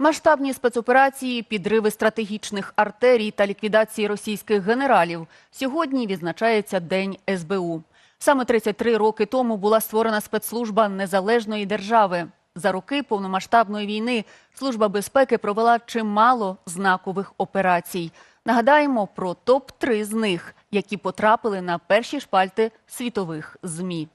Масштабні спецоперації, підриви стратегічних артерій та ліквідації російських генералів. Сьогодні відзначається День СБУ. Саме 33 роки тому була створена спецслужба незалежної держави. За роки повномасштабної війни Служба безпеки провела чимало знакових операцій. Нагадаємо про топ-3 з них, які потрапили на перші шпальти світових ЗМІ.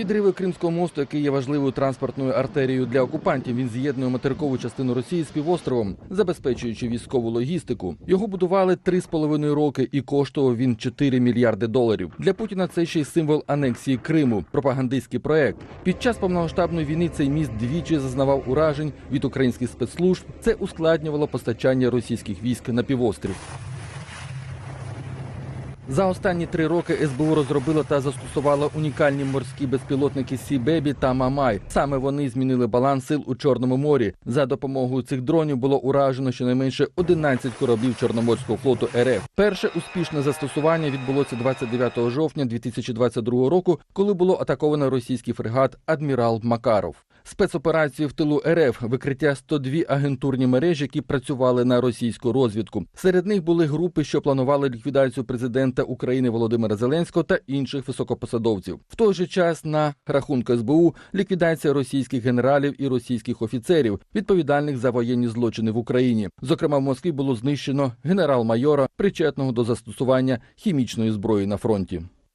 Підриви Кримського мосту, який є важливою транспортною артерією для окупантів, він з'єднує материкову частину Росії з півостровом, забезпечуючи військову логістику. Його будували три з половиною роки і коштував він 4 мільярди доларів. Для Путіна це ще й символ анексії Криму, пропагандистський проект. Під час повномасштабної війни цей міст двічі зазнавав уражень від українських спецслужб. Це ускладнювало постачання російських військ на півострів. За останні три роки СБУ розробило та застосувало унікальні морські безпілотники Сі-Бебі та Мамай. Саме вони змінили баланс сил у Чорному морі. За допомогою цих дронів було уражено щонайменше 11 кораблів Чорноморського флоту РФ. Перше успішне застосування відбулося 29 жовтня 2022 року, коли було атаковано російський фрегат Адмірал Макаров. Спецоперацію в тилу РФ викриття 102 агентурні мережі, які працювали на російську розвідку. Серед них були групи, що планували ліквідацію президента України Володимира Зеленського та інших високопосадовців. В той же час на рахунку СБУ ліквідація російських генералів і російських офіцерів, відповідальних за воєнні злочини в Україні. Зокрема, в Москві було знищено генерал-майора, причетного до застосування хімічної зброї на фронті.